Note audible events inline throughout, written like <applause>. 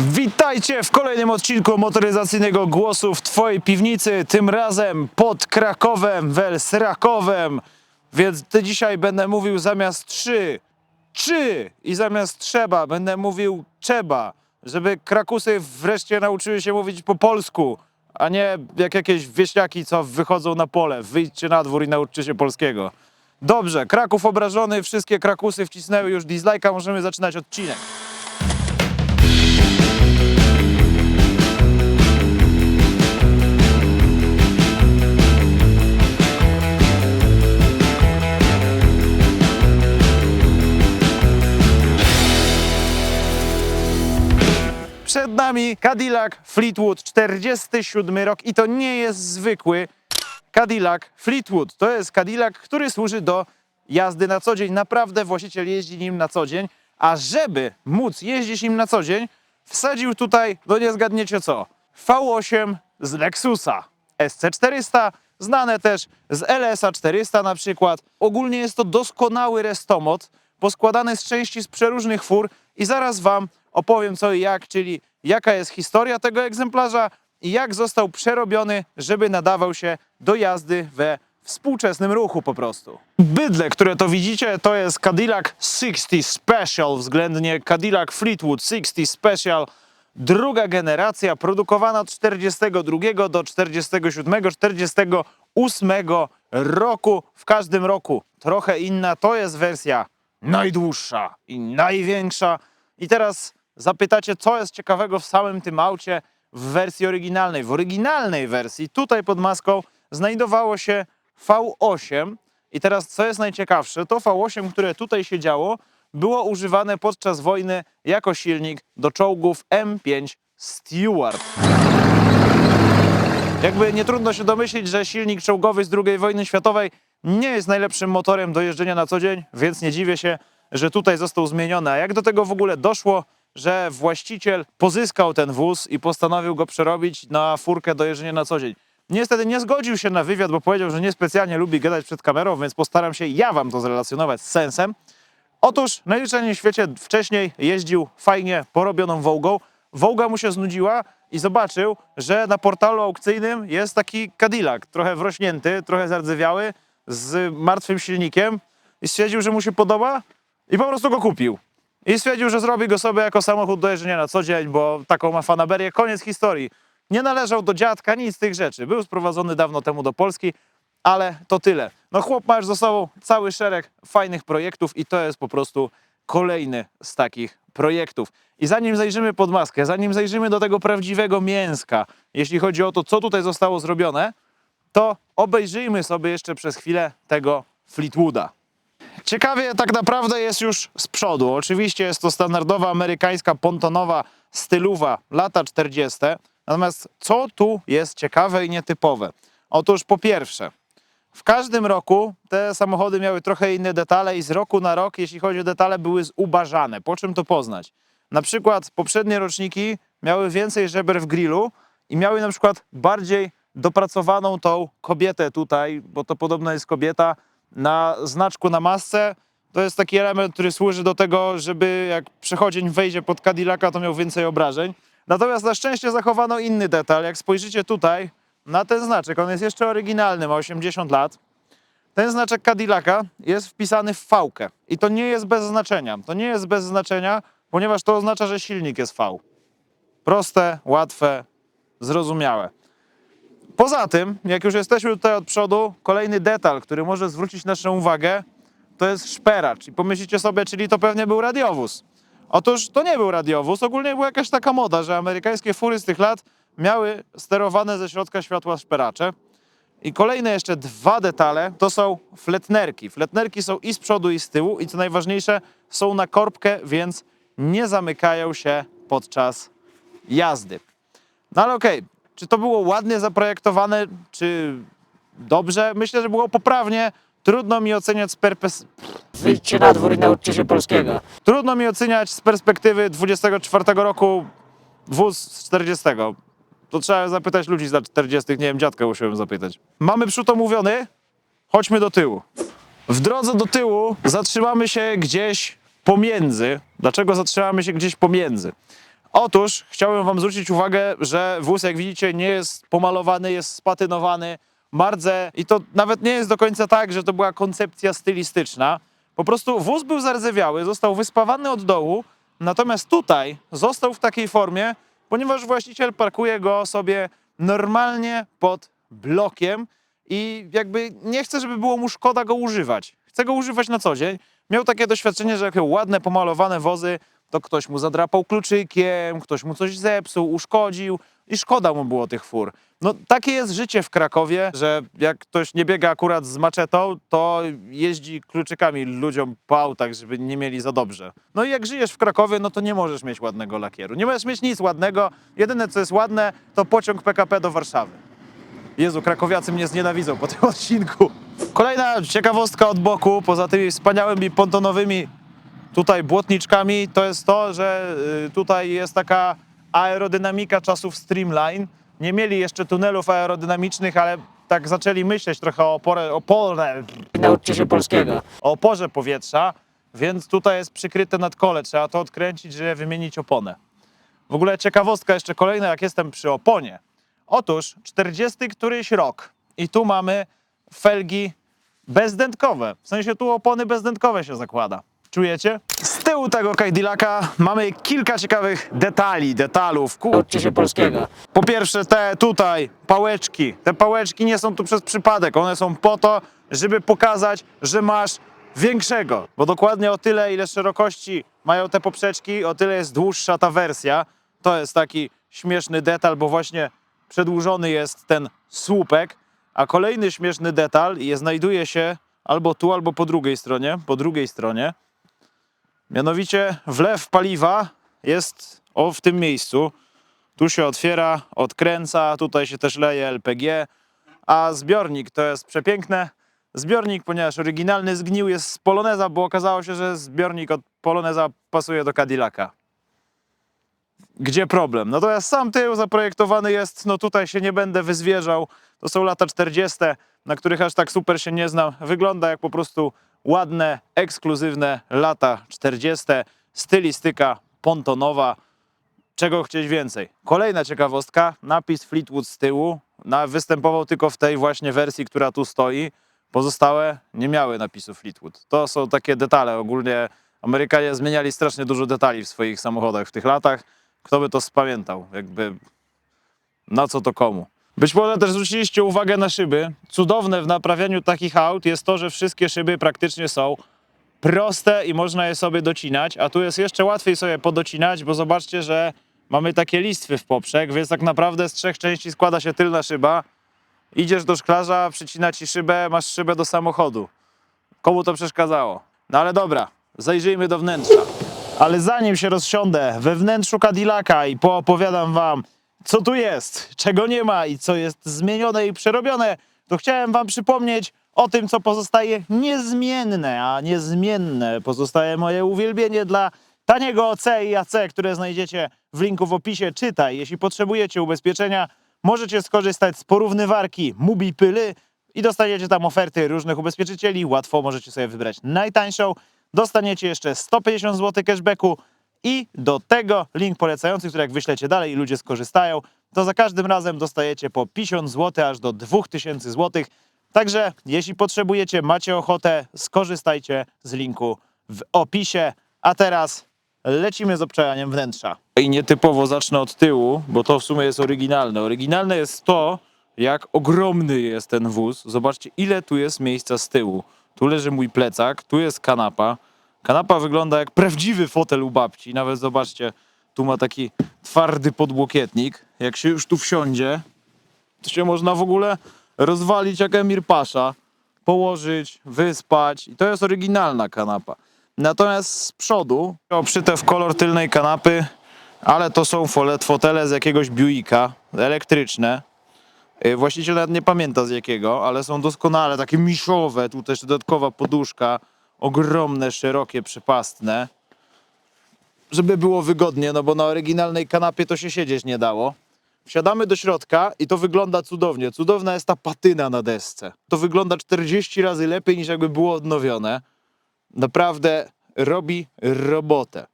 Witajcie w kolejnym odcinku motoryzacyjnego głosu w Twojej piwnicy. Tym razem pod Krakowem, wel z Rakowem. Więc dzisiaj będę mówił zamiast trzy, czy i zamiast trzeba będę mówił trzeba, żeby Krakusy wreszcie nauczyły się mówić po polsku, a nie jak jakieś wieśniaki, co wychodzą na pole. Wyjdźcie na dwór i nauczcie się polskiego. Dobrze, Kraków obrażony, wszystkie Krakusy wcisnęły już dislike'a, możemy zaczynać odcinek. Przed nami Cadillac Fleetwood 47 rok i to nie jest zwykły Cadillac Fleetwood. To jest Cadillac, który służy do jazdy na co dzień. Naprawdę właściciel jeździ nim na co dzień, a żeby móc jeździć nim na co dzień, wsadził tutaj, no nie zgadniecie co, V8 z Lexusa SC400, znane też z LSA 400 na przykład. Ogólnie jest to doskonały restomod, poskładany z części z przeróżnych fur i zaraz wam opowiem co i jak, czyli jaka jest historia tego egzemplarza i jak został przerobiony, żeby nadawał się do jazdy we współczesnym ruchu po prostu. Bydle, które to widzicie, to jest Cadillac 60 Special, względnie Cadillac Fleetwood 60 Special, druga generacja, produkowana od 42 do 47, 48 roku. W każdym roku trochę inna, to jest wersja najdłuższa i największa. I teraz zapytacie, co jest ciekawego w samym tym aucie w wersji oryginalnej. W oryginalnej wersji, tutaj pod maską, znajdowało się V8. I teraz, co jest najciekawsze, to V8, które tutaj się działo, było używane podczas wojny jako silnik do czołgów M5 Stewart. Jakby nie trudno się domyślić, że silnik czołgowy z II wojny światowej nie jest najlepszym motorem do jeżdżenia na co dzień, więc nie dziwię się, że tutaj został zmieniony. A jak do tego w ogóle doszło, że właściciel pozyskał ten wóz i postanowił go przerobić na furkę do jeżdżenia na co dzień? Niestety nie zgodził się na wywiad, bo powiedział, że niespecjalnie lubi gadać przed kamerą, więc postaram się ja wam to zrelacjonować z sensem. Otóż najzwyczajniej w świecie wcześniej jeździł fajnie porobioną Wołgą. Wołga mu się znudziła i zobaczył, że na portalu aukcyjnym jest taki Cadillac, trochę wrośnięty, trochę zardzewiały, z martwym silnikiem i stwierdził, że mu się podoba i po prostu go kupił. I stwierdził, że zrobi go sobie jako samochód do jeżdżenia na co dzień, bo taką ma fanaberię. Koniec historii. Nie należał do dziadka, nic z tych rzeczy. Był sprowadzony dawno temu do Polski, ale to tyle. No chłop ma już za sobą cały szereg fajnych projektów i to jest po prostu kolejny z takich projektów. I zanim zajrzymy pod maskę, zanim zajrzymy do tego prawdziwego mięska, jeśli chodzi o to, co tutaj zostało zrobione, to obejrzyjmy sobie jeszcze przez chwilę tego Fleetwooda. Ciekawie tak naprawdę jest już z przodu. Oczywiście jest to standardowa amerykańska pontonowa stylowa lata 40. Natomiast co tu jest ciekawe i nietypowe? Otóż po pierwsze, w każdym roku te samochody miały trochę inne detale i z roku na rok, jeśli chodzi o detale, były zubażane. Po czym to poznać? Na przykład poprzednie roczniki miały więcej żeber w grillu i miały na przykład bardziej dopracowaną tą kobietę tutaj, bo to podobno jest kobieta, na znaczku na masce. To jest taki element, który służy do tego, żeby jak przechodzień wejdzie pod Cadillaca, to miał więcej obrażeń. Natomiast na szczęście zachowano inny detal. Jak spojrzycie tutaj na ten znaczek, on jest jeszcze oryginalny, ma 80 lat. Ten znaczek Cadillaca jest wpisany w V-kę. I to nie jest bez znaczenia. To nie jest bez znaczenia, ponieważ to oznacza, że silnik jest V. Proste, łatwe, zrozumiałe. Poza tym, jak już jesteśmy tutaj od przodu, kolejny detal, który może zwrócić naszą uwagę, to jest szperacz. I pomyślicie sobie, czyli to pewnie był radiowóz. Otóż to nie był radiowóz, ogólnie była jakaś taka moda, że amerykańskie fury z tych lat miały sterowane ze środka światła szperacze. I kolejne jeszcze dwa detale to są fletnerki. Fletnerki są i z przodu, i z tyłu, i co najważniejsze, są na korbkę, więc nie zamykają się podczas jazdy. No ale okej, czy to było ładnie zaprojektowane, czy dobrze? Myślę, że było poprawnie. Trudno mi oceniać z, perpes- Wyjdźcie na dwór i nauczcie się polskiego. Trudno mi oceniać z perspektywy 24 roku wóz z 40. To trzeba zapytać ludzi z lat 40. Nie wiem, dziadka musiałem zapytać. Mamy przód omówiony, chodźmy do tyłu. W drodze do tyłu zatrzymamy się gdzieś pomiędzy. Dlaczego zatrzymamy się gdzieś pomiędzy? Otóż chciałem wam zwrócić uwagę, że wóz, jak widzicie, nie jest pomalowany, jest spatynowany, mardze i to nawet nie jest do końca tak, że to była koncepcja stylistyczna. Po prostu wóz był zardzewiały, został wyspawany od dołu, natomiast tutaj został w takiej formie, ponieważ właściciel parkuje go sobie normalnie pod blokiem i jakby nie chce, żeby było mu szkoda go używać. Chce go używać na co dzień. Miał takie doświadczenie, że jakie ładne, pomalowane wozy, to ktoś mu zadrapał kluczykiem, ktoś mu coś zepsuł, uszkodził i szkoda mu było tych fur. No takie jest życie w Krakowie, że jak ktoś nie biega akurat z maczetą, to jeździ kluczykami ludziom po autach, żeby nie mieli za dobrze. No i jak żyjesz w Krakowie, no to nie możesz mieć ładnego lakieru. Nie możesz mieć nic ładnego. Jedyne co jest ładne, to pociąg PKP do Warszawy. Jezu, krakowiacy mnie znienawidzą po tym <laughs> odcinku. Kolejna ciekawostka od boku, poza tymi wspaniałymi pontonowymi tutaj błotniczkami, to jest to, że y, tutaj jest taka aerodynamika czasów Streamline. Nie mieli jeszcze tunelów aerodynamicznych, ale tak zaczęli myśleć trochę o oporę, oporę, Nauczcie się polskiego. o oporze powietrza, więc tutaj jest przykryte nadkole. Trzeba to odkręcić, żeby wymienić oponę. W ogóle ciekawostka jeszcze kolejna, jak jestem przy oponie. Otóż 40 któryś rok i tu mamy felgi bezdętkowe. W sensie tu opony bezdętkowe się zakłada. Czujecie? Z tyłu tego Cadillaca mamy kilka ciekawych detali, detalów. Ku- Nauczcie się polskiego. po pierwsze, te tutaj pałeczki. Te pałeczki nie są tu przez przypadek. One są po to, żeby pokazać, że masz większego. Bo dokładnie o tyle, ile szerokości mają te poprzeczki, o tyle jest dłuższa ta wersja. To jest taki śmieszny detal, bo właśnie przedłużony jest ten słupek. A kolejny śmieszny detal je znajduje się albo tu, albo po drugiej stronie. Po drugiej stronie. Mianowicie wlew paliwa jest o w tym miejscu. Tu się otwiera, odkręca, tutaj się też leje LPG, a zbiornik to jest przepiękne. Zbiornik, ponieważ oryginalny zgnił, jest z Poloneza, bo okazało się, że zbiornik od Poloneza pasuje do Cadillaca. Gdzie problem? Natomiast sam tył zaprojektowany jest, no tutaj się nie będę wyzwierzał. To są lata 40., na których aż tak super się nie znam. Wygląda jak po prostu ładne, ekskluzywne lata 40., stylistyka pontonowa. Czego chcieć więcej? Kolejna ciekawostka, napis Fleetwood z tyłu na, występował tylko w tej właśnie wersji, która tu stoi. Pozostałe nie miały napisu Fleetwood. To są takie detale. Ogólnie Amerykanie zmieniali strasznie dużo detali w swoich samochodach w tych latach. Kto by to spamiętał? Jakby na co to komu? Być może też zwróciliście uwagę na szyby. Cudowne w naprawianiu takich aut jest to, że wszystkie szyby praktycznie są proste i można je sobie docinać, a tu jest jeszcze łatwiej sobie podocinać, bo zobaczcie, że mamy takie listwy w poprzek, więc tak naprawdę z trzech części składa się tylna szyba. Idziesz do szklarza, przycina ci szybę, masz szybę do samochodu. Komu to przeszkadzało? No ale dobra, zajrzyjmy do wnętrza. Ale zanim się rozsiądę we wnętrzu Cadillaca i poopowiadam wam, co tu jest, czego nie ma i co jest zmienione i przerobione, to chciałem wam przypomnieć o tym, co pozostaje niezmienne, a niezmienne pozostaje moje uwielbienie dla taniego OC i AC, które znajdziecie w linku w opisie. Czytaj, jeśli potrzebujecie ubezpieczenia, możecie skorzystać z porównywarki Mubi Pyly i dostaniecie tam oferty różnych ubezpieczycieli. Łatwo możecie sobie wybrać najtańszą. Dostaniecie jeszcze 150 zł cashbacku i do tego link polecający, który jak wyślecie dalej i ludzie skorzystają, to za każdym razem dostajecie po 50 zł aż do 2000 zł. Także jeśli potrzebujecie, macie ochotę, skorzystajcie z linku w opisie. A teraz lecimy z obczajaniem wnętrza. I nietypowo zacznę od tyłu, bo to w sumie jest oryginalne. Oryginalne jest to, jak ogromny jest ten wóz. Zobaczcie, ile tu jest miejsca z tyłu. Tu leży mój plecak, tu jest kanapa. Kanapa wygląda jak prawdziwy fotel u babci. Nawet zobaczcie, tu ma taki twardy podłokietnik. Jak się już tu wsiądzie, to się można w ogóle rozwalić jak Emir Pasza, położyć, wyspać. I to jest oryginalna kanapa. Natomiast z przodu, obszyte w kolor tylnej kanapy, ale to są fotele z jakiegoś Buicka, elektryczne. Y, Właściciel nawet nie pamięta z jakiego, ale są doskonale, takie miszowe, tu też dodatkowa poduszka, ogromne, szerokie, przypastne. Żeby było wygodnie, no bo na oryginalnej kanapie to się siedzieć nie dało. Wsiadamy do środka i to wygląda cudownie. Cudowna jest ta patyna na desce. To wygląda 40 razy lepiej niż jakby było odnowione. Naprawdę robi robotę.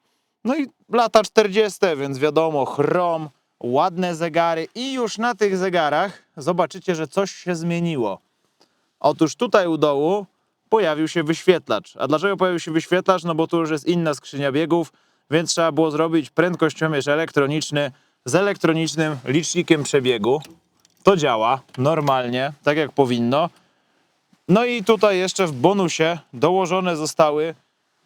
No i lata 40., więc wiadomo, chrom, ładne zegary i już na tych zegarach zobaczycie, że coś się zmieniło. Otóż tutaj u dołu pojawił się wyświetlacz. A dlaczego pojawił się wyświetlacz? No bo tu już jest inna skrzynia biegów, więc trzeba było zrobić prędkościomierz elektroniczny z elektronicznym licznikiem przebiegu. To działa normalnie, tak jak powinno. No i tutaj jeszcze w bonusie dołożone zostały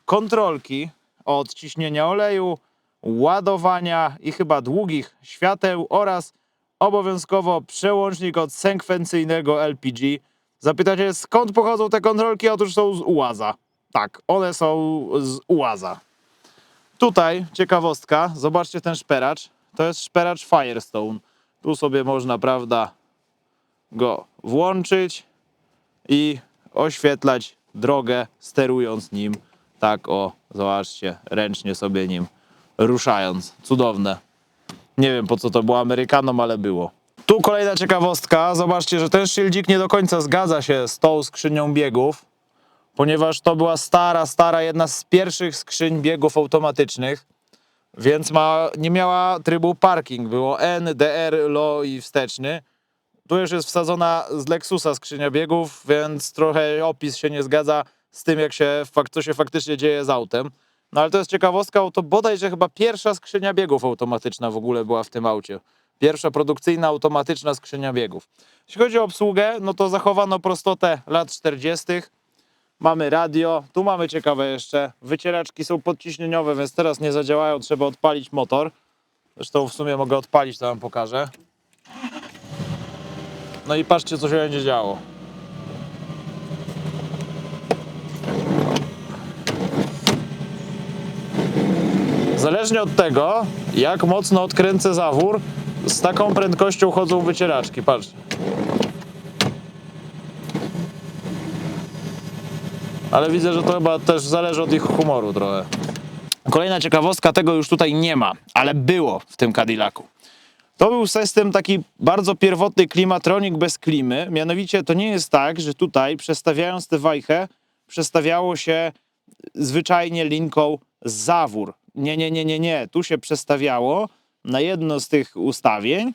kontrolki od ciśnienia oleju, ładowania i chyba długich świateł oraz obowiązkowo przełącznik od sekwencyjnego LPG. Zapytacie, skąd pochodzą te kontrolki? Otóż są z UAZa. Tak, one są z UAZa. Tutaj ciekawostka, zobaczcie ten szperacz. To jest szperacz Firestone. Tu sobie można, prawda, go włączyć i oświetlać drogę, sterując nim. Tak o, zobaczcie, ręcznie sobie nim ruszając. Cudowne. Nie wiem po co to było Amerykanom, ale było. Tu kolejna ciekawostka. Zobaczcie, że ten shieldzik nie do końca zgadza się z tą skrzynią biegów, ponieważ to była stara, stara, jedna z pierwszych skrzyń biegów automatycznych, więc ma, nie miała trybu parking. Było N, DR, LO i wsteczny. Tu już jest wsadzona z Lexusa skrzynia biegów, więc trochę opis się nie zgadza z tym, jak się, co się faktycznie dzieje z autem. No ale to jest ciekawostka, to bodajże chyba pierwsza skrzynia biegów automatyczna w ogóle była w tym aucie. Pierwsza produkcyjna automatyczna skrzynia biegów. Jeśli chodzi o obsługę, no to zachowano prostotę lat 40. Mamy radio, tu mamy ciekawe jeszcze. Wycieraczki są podciśnieniowe, więc teraz nie zadziałają, trzeba odpalić motor. Zresztą w sumie mogę odpalić, to wam pokażę. No i patrzcie, co się będzie działo. Zależnie od tego, jak mocno odkręcę zawór, z taką prędkością chodzą wycieraczki. Patrzcie. Ale widzę, że to chyba też zależy od ich humoru trochę. Kolejna ciekawostka, tego już tutaj nie ma, ale było w tym Cadillacu. To był system taki bardzo pierwotny klimatronik bez klimy. Mianowicie to nie jest tak, że tutaj przestawiając tę wajchę, przestawiało się zwyczajnie linką zawór. Nie, nie, nie, nie, nie. Tu się przestawiało na jedno z tych ustawień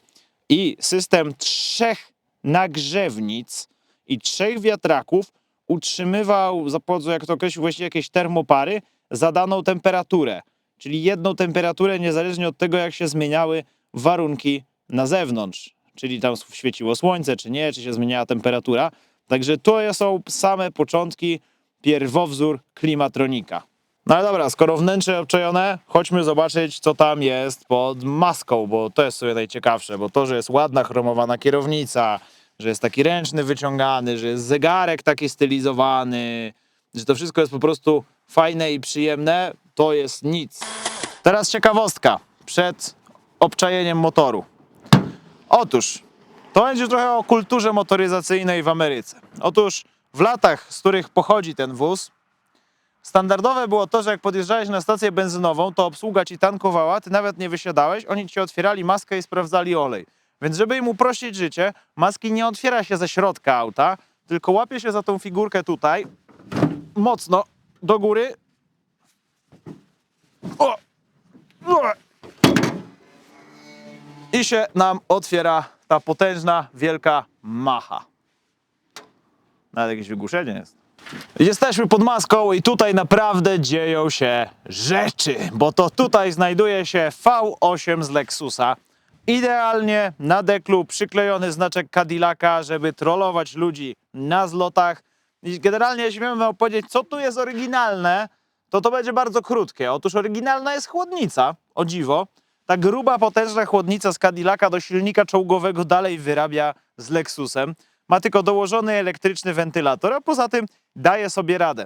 i system trzech nagrzewnic i trzech wiatraków utrzymywał za pomocą, jak to określił, właściwie jakieś termopary za daną temperaturę. Czyli jedną temperaturę niezależnie od tego, jak się zmieniały warunki na zewnątrz. Czyli tam świeciło słońce, czy nie, czy się zmieniała temperatura. Także to są same początki, pierwowzór klimatronika. No ale dobra, skoro wnętrze obczajone, chodźmy zobaczyć, co tam jest pod maską, bo to jest sobie najciekawsze, bo to, że jest ładna chromowana kierownica, że jest taki ręczny wyciągany, że jest zegarek taki stylizowany, że to wszystko jest po prostu fajne i przyjemne, to jest nic. Teraz ciekawostka przed obczajeniem motoru. Otóż, to będzie trochę o kulturze motoryzacyjnej w Ameryce. Otóż w latach, z których pochodzi ten wóz, Standardowe było to, że jak podjeżdżałeś na stację benzynową, to obsługa ci tankowała, ty nawet nie wysiadałeś, oni ci otwierali maskę i sprawdzali olej. Więc żeby im uprościć życie, maski nie otwiera się ze środka auta, tylko łapie się za tą figurkę tutaj, mocno do góry. O! O! I się nam otwiera ta potężna, wielka macha. Nawet jakieś wygłuszenie jest. Jesteśmy pod maską i tutaj naprawdę dzieją się rzeczy, bo to tutaj znajduje się V8 z Lexusa. Idealnie na deklu przyklejony znaczek Cadillaca, żeby trollować ludzi na zlotach. I generalnie, jeśli miałem powiedzieć, co tu jest oryginalne, to to będzie bardzo krótkie. Otóż oryginalna jest chłodnica, o dziwo. Ta gruba, potężna chłodnica z Cadillaca do silnika czołgowego dalej wyrabia z Lexusem. Ma tylko dołożony elektryczny wentylator, a poza tym daje sobie radę.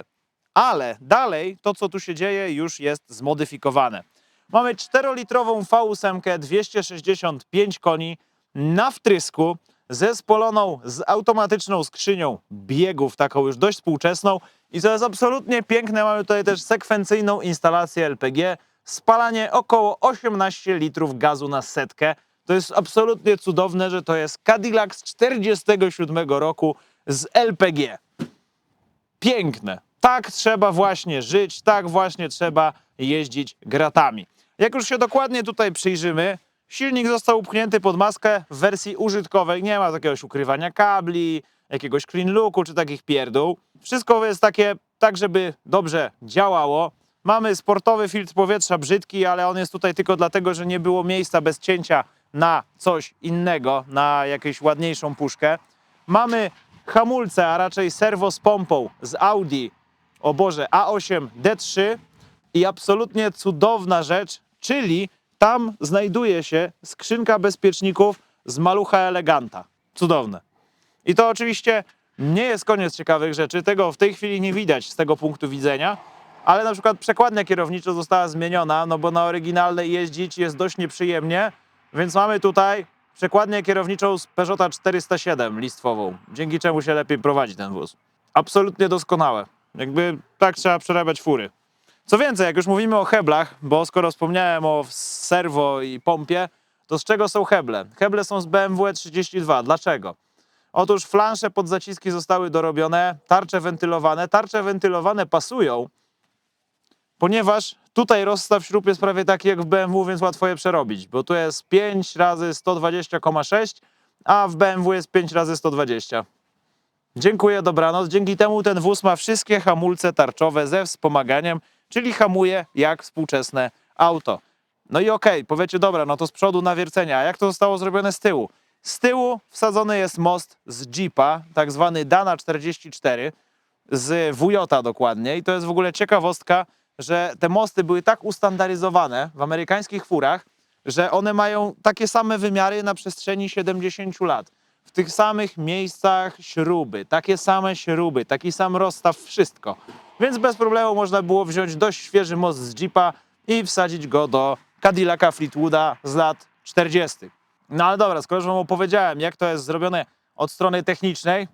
Ale dalej to, co tu się dzieje, już jest zmodyfikowane. Mamy 4-litrową V8, 265 koni na wtrysku, zespoloną z automatyczną skrzynią biegów, taką już dość współczesną. I co jest absolutnie piękne, mamy tutaj też sekwencyjną instalację LPG, spalanie około 18 litrów gazu na setkę. To jest absolutnie cudowne, że to jest Cadillac z 47 roku z LPG. Piękne, Tak trzeba właśnie żyć, tak właśnie trzeba jeździć gratami. Jak już się dokładnie tutaj przyjrzymy, silnik został upchnięty pod maskę w wersji użytkowej. Nie ma jakiegoś ukrywania kabli, jakiegoś clean looku czy takich pierdół. Wszystko jest takie, tak żeby dobrze działało. Mamy sportowy filtr powietrza brzydki, ale on jest tutaj tylko dlatego, że nie było miejsca bez cięcia na coś innego, na jakąś ładniejszą puszkę. Mamy hamulce, a raczej serwo z pompą z Audi, o Boże, A8 D3 i absolutnie cudowna rzecz, czyli tam znajduje się skrzynka bezpieczników z malucha eleganta. Cudowne. I to oczywiście nie jest koniec ciekawych rzeczy, tego w tej chwili nie widać z tego punktu widzenia, ale na przykład przekładnia kierownicza została zmieniona, no bo na oryginalnej jeździć jest dość nieprzyjemnie, więc mamy tutaj przekładnię kierowniczą z Peugeota 407 listwową, dzięki czemu się lepiej prowadzi ten wóz. Absolutnie doskonałe. Jakby tak trzeba przerabiać fury. Co więcej, jak już mówimy o heblach, bo skoro wspomniałem o serwo i pompie, to z czego są heble? Heble są z BMW 32. Dlaczego? Otóż flansze pod zaciski zostały dorobione, tarcze wentylowane. Tarcze wentylowane pasują, ponieważ tutaj rozstaw śrub jest prawie taki jak w BMW, więc łatwo je przerobić, bo tu jest 5 razy 120,6, a w BMW jest 5 razy 120. Dziękuję, dobranoc. Dzięki temu ten wóz ma wszystkie hamulce tarczowe ze wspomaganiem, czyli hamuje jak współczesne auto. No i okej, powiecie, dobra, no to z przodu nawiercenia. A jak to zostało zrobione z tyłu? Z tyłu wsadzony jest most z Jeepa, tak zwany Dana 44, z WJ dokładnie. I to jest w ogóle ciekawostka, że te mosty były tak ustandaryzowane w amerykańskich furach, że one mają takie same wymiary na przestrzeni 70 lat. W tych samych miejscach śruby, takie same śruby, taki sam rozstaw, wszystko. Więc bez problemu można było wziąć dość świeży most z Jeepa i wsadzić go do Cadillaca Fleetwooda z lat 40. No ale dobra, skoro już wam opowiedziałem, jak to jest zrobione od strony technicznej,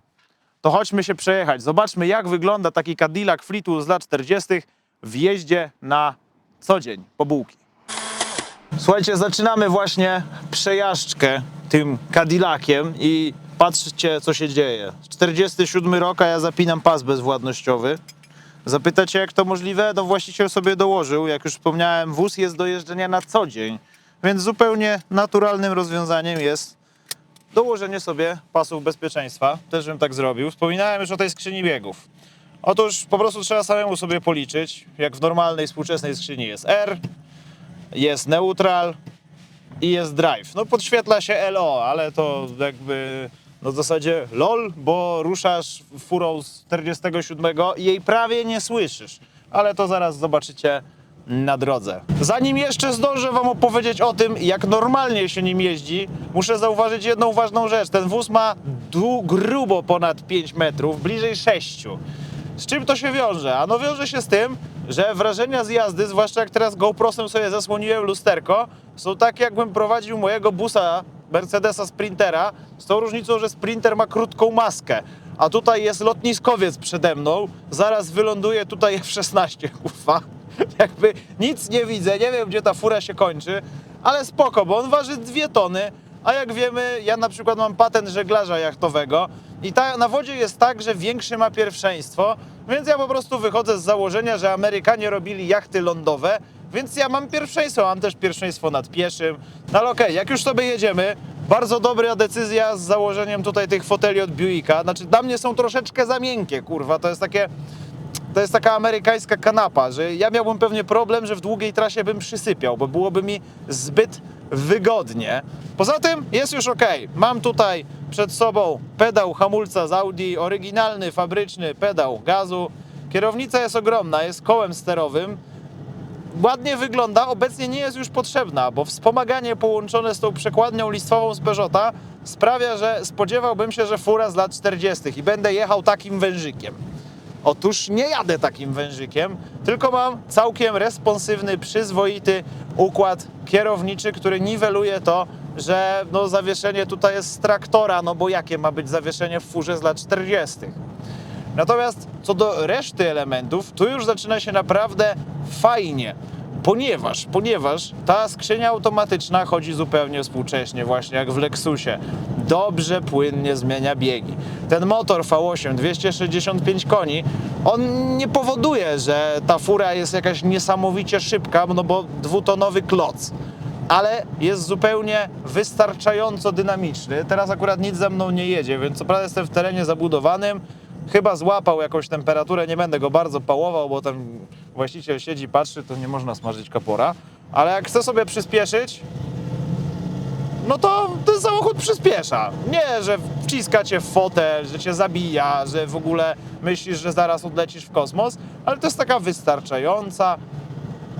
to chodźmy się przejechać. Zobaczmy, jak wygląda taki Cadillac Fleetwood z lat 40. w jeździe na co dzień po bułki. Słuchajcie, zaczynamy właśnie przejażdżkę tym Cadillaciem i patrzcie, co się dzieje. 47 rok, a ja zapinam pas bezwładnościowy. Zapytacie, jak to możliwe? No właściciel sobie dołożył. Jak już wspomniałem, wóz jest do jeżdżenia na co dzień, więc zupełnie naturalnym rozwiązaniem jest dołożenie sobie pasów bezpieczeństwa. Też bym tak zrobił. Wspominałem już o tej skrzyni biegów. Otóż po prostu trzeba samemu sobie policzyć, jak w normalnej współczesnej skrzyni jest R, jest neutral i jest drive. No podświetla się LO, ale to jakby no w zasadzie LOL, bo ruszasz furą z 47 i jej prawie nie słyszysz. Ale to zaraz zobaczycie na drodze. Zanim jeszcze zdążę wam opowiedzieć o tym, jak normalnie się nim jeździ, muszę zauważyć jedną ważną rzecz. Ten wóz ma grubo ponad 5 metrów, bliżej 6. Z czym to się wiąże? Ano wiąże się z tym, że wrażenia z jazdy, zwłaszcza jak teraz GoProsem sobie zasłoniłem lusterko, są takie jakbym prowadził mojego busa Mercedesa Sprintera, z tą różnicą, że Sprinter ma krótką maskę, a tutaj jest lotniskowiec przede mną, zaraz wyląduje tutaj F-16, <laughs> kurwa. Jakby nic nie widzę, nie wiem gdzie ta fura się kończy, ale spoko, bo on waży dwie tony, a jak wiemy, ja na przykład mam patent żeglarza jachtowego i ta, na wodzie jest tak, że większy ma pierwszeństwo, więc ja po prostu wychodzę z założenia, że Amerykanie robili jachty lądowe, więc ja mam pierwszeństwo, mam też pierwszeństwo nad pieszym. No ale okej, jak już sobie jedziemy, bardzo dobra decyzja z założeniem tutaj tych foteli od Buicka. Znaczy dla mnie są troszeczkę za miękkie, kurwa, to jest takie to jest taka amerykańska kanapa, że ja miałbym pewnie problem, że w długiej trasie bym przysypiał, bo byłoby mi zbyt wygodnie. Poza tym jest już ok. Mam tutaj przed sobą pedał hamulca z Audi, oryginalny, fabryczny pedał gazu. Kierownica jest ogromna, jest kołem sterowym. Ładnie wygląda, obecnie nie jest już potrzebna, bo wspomaganie połączone z tą przekładnią listwową z Peugeota sprawia, że spodziewałbym się, że fura z lat 40. i będę jechał takim wężykiem. Otóż nie jadę takim wężykiem, tylko mam całkiem responsywny, przyzwoity układ kierowniczy, który niweluje to, że no, zawieszenie tutaj jest z traktora, no bo jakie ma być zawieszenie w furze z lat 40. Natomiast co do reszty elementów, tu już zaczyna się naprawdę fajnie, ponieważ, ponieważ ta skrzynia automatyczna chodzi zupełnie współcześnie, właśnie jak w Lexusie. Dobrze, płynnie zmienia biegi. Ten motor V8 265 koni on nie powoduje, że ta fura jest jakaś niesamowicie szybka, no bo dwutonowy kloc, ale jest zupełnie wystarczająco dynamiczny. Teraz akurat nic ze mną nie jedzie, więc co prawda jestem w terenie zabudowanym, chyba złapał jakąś temperaturę, nie będę go bardzo pałował, bo tam właściciel siedzi, patrzy, to nie można smażyć kapora, ale jak chcę sobie przyspieszyć, no to ten samochód przyspiesza. Nie, że wciska cię w fotel, że cię zabija, że w ogóle myślisz, że zaraz odlecisz w kosmos, ale to jest taka wystarczająca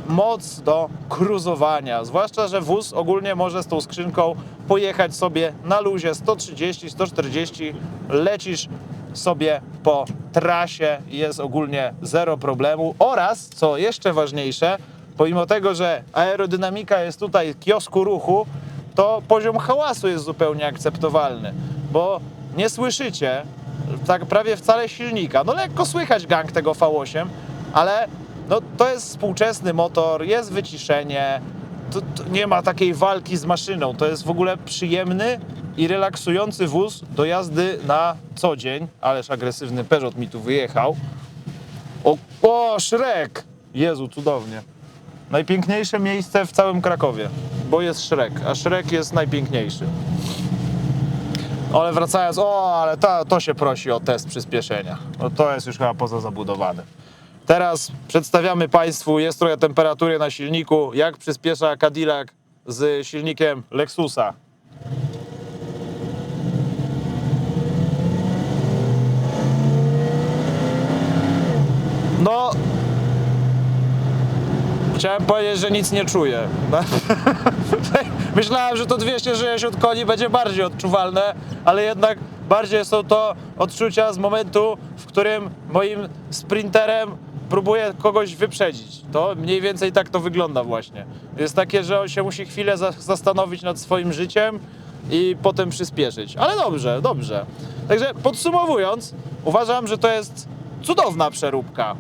moc do cruzowania. Zwłaszcza, że wóz ogólnie może z tą skrzynką pojechać sobie na luzie 130, 140, lecisz sobie po trasie jest ogólnie zero problemu. Oraz, co jeszcze ważniejsze, pomimo tego, że aerodynamika jest tutaj kiosku ruchu, to poziom hałasu jest zupełnie akceptowalny, bo nie słyszycie tak prawie wcale silnika. No lekko słychać gang tego V8, ale no, to jest współczesny motor, jest wyciszenie, to, to nie ma takiej walki z maszyną. To jest w ogóle przyjemny i relaksujący wóz do jazdy na co dzień. Ależ agresywny Peugeot mi tu wyjechał. O, o Szrek! Jezu, cudownie. Najpiękniejsze miejsce w całym Krakowie, bo jest Szrek, a Szrek jest najpiękniejszy. Ale wracając, o, ale to, to się prosi o test przyspieszenia. No to jest już chyba poza zabudowanym. Teraz przedstawiamy Państwu, jest trochę temperatury na silniku, jak przyspiesza Cadillac z silnikiem Lexusa. No, Chciałem powiedzieć, że nic nie czuję. <laughs> Myślałem, że to 260 koni będzie bardziej odczuwalne, ale jednak bardziej są to odczucia z momentu, w którym moim sprinterem próbuję kogoś wyprzedzić. To mniej więcej tak to wygląda właśnie. Jest takie, że on się musi chwilę za- zastanowić nad swoim życiem i potem przyspieszyć. Ale dobrze, dobrze. Także podsumowując, uważam, że to jest cudowna przeróbka.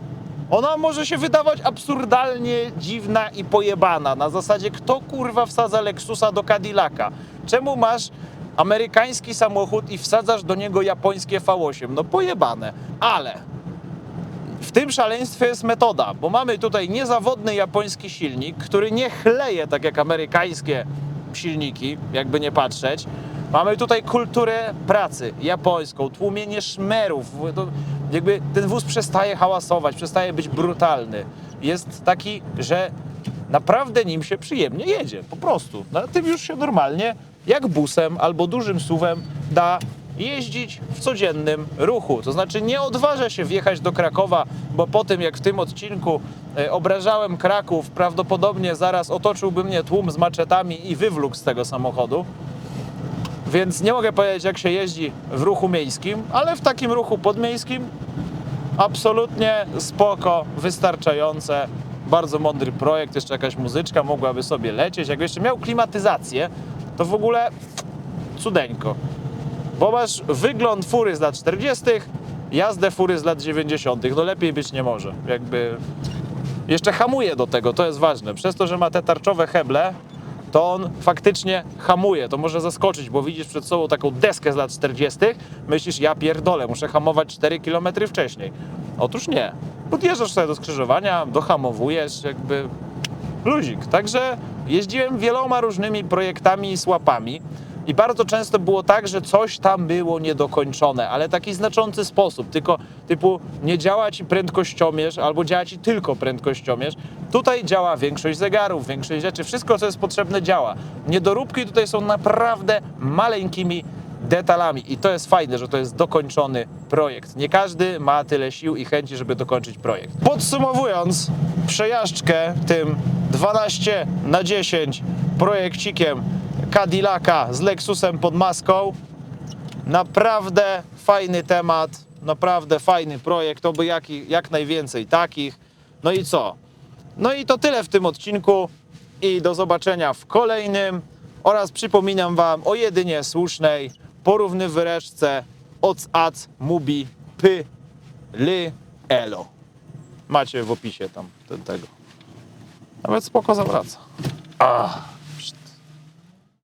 Ona może się wydawać absurdalnie dziwna i pojebana. Na zasadzie, kto kurwa wsadza Lexusa do Cadillaca? Czemu masz amerykański samochód i wsadzasz do niego japońskie V8? No pojebane. Ale w tym szaleństwie jest metoda, bo mamy tutaj niezawodny japoński silnik, który nie chleje tak jak amerykańskie silniki, jakby nie patrzeć. Mamy tutaj kulturę pracy japońską, tłumienie szmerów. Jakby ten wóz przestaje hałasować, przestaje być brutalny. Jest taki, że naprawdę nim się przyjemnie jedzie, po prostu. Na tym już się normalnie, jak busem albo dużym suwem, da jeździć w codziennym ruchu. To znaczy nie odważę się wjechać do Krakowa, bo po tym jak w tym odcinku e, obrażałem Kraków, prawdopodobnie zaraz otoczyłby mnie tłum z maczetami i wywlókł z tego samochodu. Więc nie mogę powiedzieć, jak się jeździ w ruchu miejskim, ale w takim ruchu podmiejskim absolutnie spoko, wystarczające. Bardzo mądry projekt, jeszcze jakaś muzyczka mogłaby sobie lecieć. Jakby jeszcze miał klimatyzację, to w ogóle cudeńko. Bo masz wygląd fury z lat 40., jazdę fury z lat 90. No lepiej być nie może. Jakby jeszcze hamuje do tego, to jest ważne. Przez to, że ma te tarczowe heble, to on faktycznie hamuje. To może zaskoczyć, bo widzisz przed sobą taką deskę z lat 40., myślisz, ja pierdolę, muszę hamować 4 km wcześniej. Otóż nie. Podjeżdżasz sobie do skrzyżowania, dohamowujesz, jakby luzik. Także jeździłem wieloma różnymi projektami i słapami. I bardzo często było tak, że coś tam było niedokończone, ale taki znaczący sposób, tylko typu nie działa ci prędkościomierz albo działa ci tylko prędkościomierz. Tutaj działa większość zegarów, większość rzeczy, wszystko co jest potrzebne działa. Niedoróbki tutaj są naprawdę maleńkimi detalami i to jest fajne, że to jest dokończony projekt. Nie każdy ma tyle sił i chęci, żeby dokończyć projekt. Podsumowując, przejażdżkę tym 12 na 10 projekcikiem Cadillaca z Lexusem pod maską. Naprawdę fajny temat, naprawdę fajny projekt, oby jak, jak najwięcej takich. No i co? No i to tyle w tym odcinku i do zobaczenia w kolejnym oraz przypominam Wam o jedynie słusznej porównywyreczce OC, AC, MUBI, PY, LY, ELO. Macie w opisie tam te- tego. Nawet spoko zawraca. Ah.